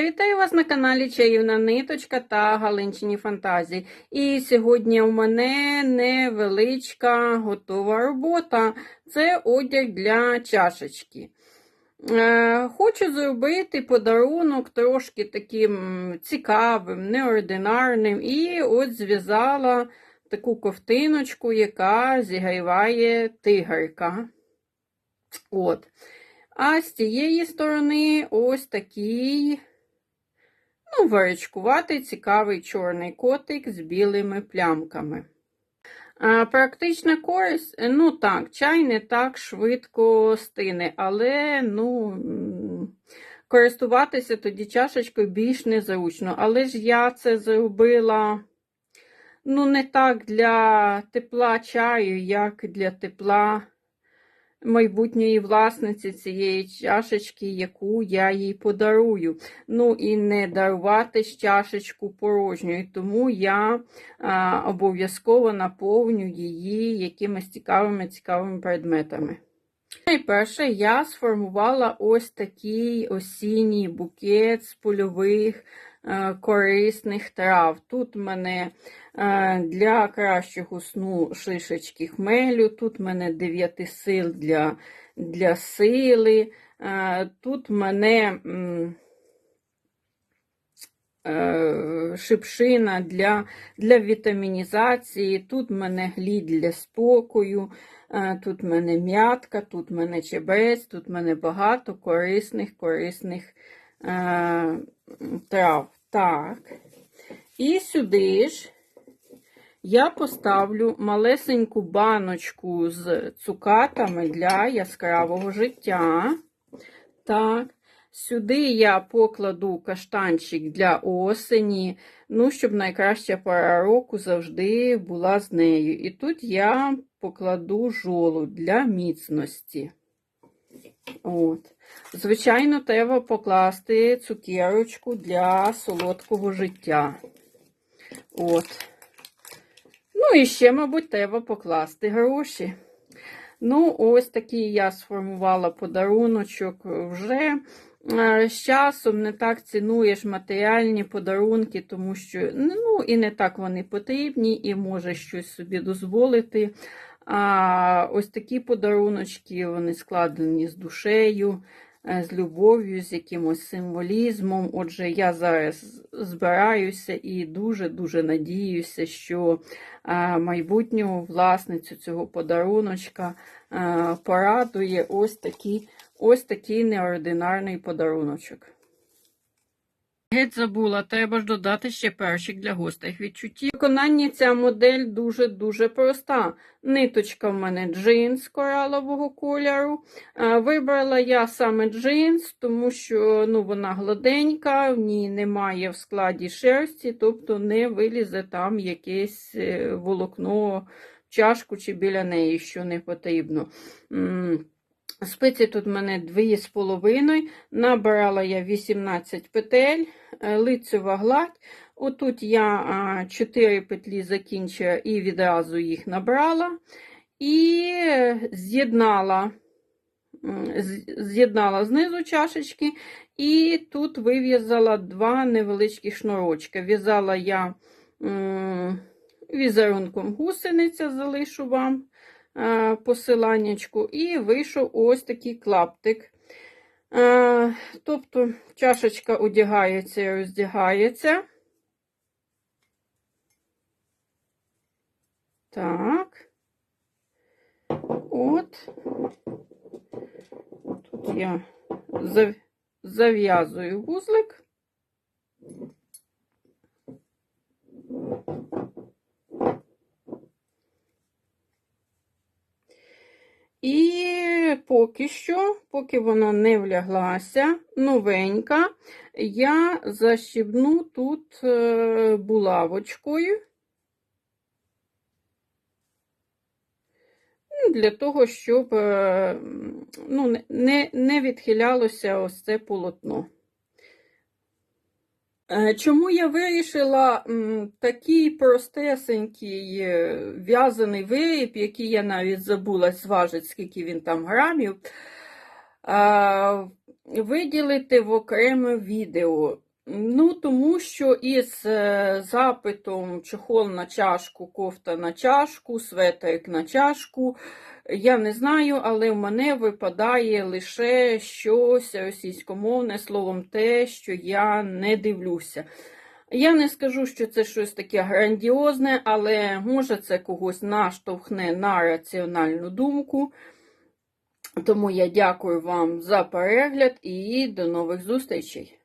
Вітаю вас на каналі Чаївна Ниточка та Галинчині Фантазії. І сьогодні у мене невеличка готова робота. Це одяг для чашечки. Е, Хочу зробити подарунок трошки таким цікавим, неординарним. І от зв'язала таку ковтиночку, яка зігріває тигрика. От. А з цієї сторони ось такий. Ну, цікавий чорний котик з білими плямками. А, Практична користь, ну так, чай не так швидко стине, але ну, користуватися тоді чашечкою більш незручно. Але ж я це зробила ну, не так для тепла чаю, як для тепла майбутньої власниці цієї чашечки, яку я їй подарую. Ну і не дарувати чашечку порожньою, тому я обов'язково наповню її якимись цікавими цікавими предметами. Найперше я сформувала ось такий осінній букет з польових е, корисних трав. Тут в мене для кращого сну шишечки хмелю, тут в мене дев'яти сил для, для сили, тут в мене е, шипшина для, для вітамінізації, тут в мене глід для спокою. Тут в мене м'ятка, тут в мене чебрець, тут в мене багато корисних, корисних е, трав. Так. І сюди ж я поставлю малесеньку баночку з цукатами для яскравого життя. Так. Сюди я покладу каштанчик для осені, ну, щоб найкраща пора року завжди була з нею. І тут я покладу жолудь для міцності. От. Звичайно, треба покласти цукерочку для солодкого життя. От. Ну, і ще, мабуть, треба покласти гроші. Ну, ось такий я сформувала подаруночок вже. Е, З часом не так цінуєш матеріальні подарунки, тому що ну, і не так вони потрібні, і можеш щось собі дозволити. А ось такі подаруночки, вони складені з душею, з любов'ю, з якимось символізмом. Отже, я зараз збираюся і дуже-дуже надіюся, що е, майбутню власницю цього подаруночка е, порадує ось такий, Ось такий неординарний подаруночок. Геть забула, треба ж додати ще першик для гостей відчуттів. Виконання ця модель дуже-дуже проста. Ниточка в мене джинс коралового кольору. Вибрала я саме джинс, тому що ну, вона гладенька, в ній немає в складі шерсті, тобто не вилізе там якесь е, волокно чашку чи біля неї, що не потрібно. Спиці тут в мене 2,5, набирала я 18 петель, е, лицева гладь. Отут я 4 петлі закінчила і відразу їх набрала. І з'єднала з'єднала знизу чашечки, і тут вив'язала два невеличкі шнурочки. В'язала я візерунком гусениця, залишу вам е, посиланнячку, і вийшов ось такий клаптик. Е, Тобто чашечка одягається і роздягається. Так. От. Тут я зав'язую вузлик. І поки що, поки вона не вляглася, новенька, я защібну тут е, булавочкою. Ну, Для того, щоб е, ну, не- не, відхилялося ось це полотно. Е, Чому я вирішила такий простесенький е, в'язаний виріб, який я навіть забула зважити, скільки він там грамів, виділити в окреме відео. Ну, тому що із е, запитом чохол на чашку, кофта на чашку, светрик на чашку, я не знаю, але в мене випадає лише щось російськомовне, словом, те, що я не дивлюся. Я не скажу, що це щось таке грандіозне, але може це когось наштовхне на раціональну думку. Тому я дякую вам за перегляд і до нових зустрічей.